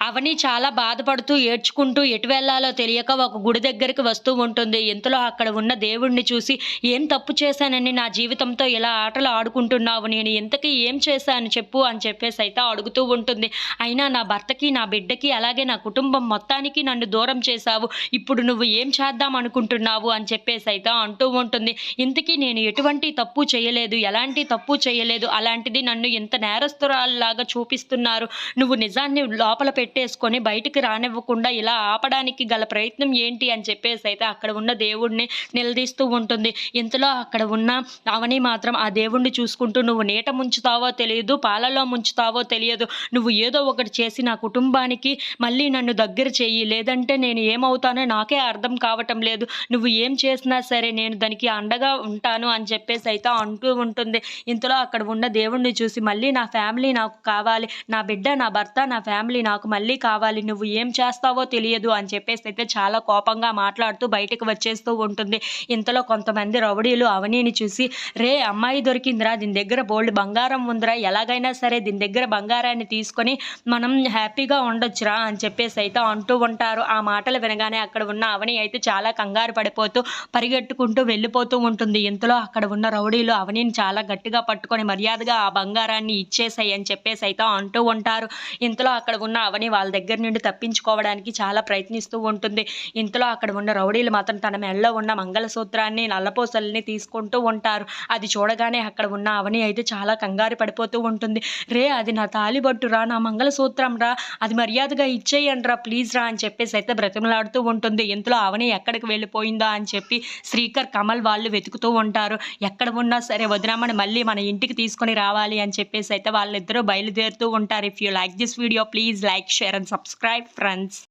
అవని చాలా బాధపడుతూ ఏడ్చుకుంటూ ఎటు వెళ్ళాలో తెలియక ఒక గుడి దగ్గరికి వస్తూ ఉంటుంది. ఇంతలో అక్కడ ఉన్న దేవుణ్ణి చూసి ఏం తప్పు చేశానని నా జీవితంతో ఇలా ఆటలు ఆడుకుంటున్నావు? నేను ఇంతకీ ఏం చేశాను చెప్పు అని చెప్పేసి అయితే అడుగుతూ ఉంటుంది. అయినా నా భర్తకి నా బిడ్డకి అలాగే నా కుటుంబం మొత్తానికి నన్ను దూరం చేశావు. ఇప్పుడు నువ్వు ఏం చేద్దాం అనుకుంటున్నావు? అని చెప్పేసి అయితే అంటూ ఉంటుంది. ఇంతకీ నేను ఎటువంటి తప్పు చేయలేదు. ఎలాంటి తప్పు చేయలేదు. అలాంటిది నన్ను ఇంత నేరస్తురాల్లాగా చూపిస్తున్నారు. నువ్వు నిజాన్ని లోపల పెట్టేసుకొని బయటికి రానివ్వకుండా ఇలా ఆపడానికి గల ప్రయత్నం ఏంటి అని చెప్పేసి అయితే అక్కడ ఉన్న దేవుడిని నిలదీస్తూ ఉంటుంది. ఇంతలో అక్కడ ఉన్న అవని మాత్రం ఆ దేవుణ్ణి చూసుకుంటూ నువ్వు నీట ముంచుతావో తెలియదు పాలలో ముంచుతావో తెలియదు. నువ్వు ఏదో ఒకటి చేసి నా కుటుంబానికి మళ్ళీ నన్ను దగ్గర చెయ్యి. లేదంటే నేను ఏమవుతానో నాకే అర్థం కావటం లేదు. నువ్వు ఏం చేసినా సరే నేను దానికి అండగా ఉంటాను అని చెప్పేసి అయితే అంటూ ఉంటుంది. ఇంతలో అక్కడ ఉన్న దేవుణ్ణి చూసి మళ్ళీ నా ఫ్యామిలీ నాకు కావాలి. నా బిడ్డ నా భర్త నా ఫ్యామిలీ నాకు మళ్ళీ మళ్ళీ కావాలి నువ్వు ఏం చేస్తావో తెలియదు అని చెప్పేసి అయితే చాలా కోపంగా మాట్లాడుతూ బయటకు వచ్చేస్తూ ఉంటుంది. ఇంతలో కొంతమంది రౌడీలు అవనీని చూసి రే అమ్మాయి దొరికిందిరా దీని దగ్గర బోల్డ్ బంగారం ఉందిరా ఎలాగైనా సరే దీని దగ్గర బంగారాన్ని తీసుకొని మనం హ్యాపీగా ఉండొచ్చురా అని చెప్పేసి అయితే అంటూ ఉంటారు. ఆ మాటలు వినగానే అక్కడ ఉన్న అవని అయితే చాలా కంగారు పడిపోతూ పరిగెట్టుకుంటూ వెళ్ళిపోతూ ఉంటుంది. ఇంతలో అక్కడ ఉన్న రౌడీలు అవనిని చాలా గట్టిగా పట్టుకొని మర్యాదగా ఆ బంగారాన్ని ఇచ్చేసాయి అని చెప్పేసి అయితే అంటూ ఉంటారు. ఇంతలో అక్కడ ఉన్న అవని వాళ్ళ దగ్గర నుండి తప్పించుకోవడానికి చాలా ప్రయత్నిస్తూ ఉంటుంది. ఇంతలో అక్కడ ఉన్న రౌడీలు మాత్రం తన మెడలో ఉన్న మంగళసూత్రాన్ని నల్లపూసల్ని తీసుకుంటూ ఉంటారు. అది చూడగానే అక్కడ ఉన్న అవని అయితే చాలా కంగారు పడిపోతూ ఉంటుంది. రే అది నా తాలిబొట్టు రా నా మంగళసూత్రం రా అది మర్యాదగా ఇచ్చేయండి రా ప్లీజ్ రా అని చెప్పేసి అయితే బ్రతిమలాడుతూ ఉంటుంది. ఇంతలో అవని ఎక్కడికి వెళ్ళిపోయిందా అని చెప్పి శ్రీకర్ కమల్ వాళ్ళు వెతుకుతూ ఉంటారు. ఎక్కడ ఉన్నా సరే వదినామని మళ్ళీ మన ఇంటికి తీసుకొని రావాలి అని చెప్పేసి అయితే వాళ్ళిద్దరూ బయలుదేరుతూ ఉంటారు. If you like this video please like share and subscribe friends.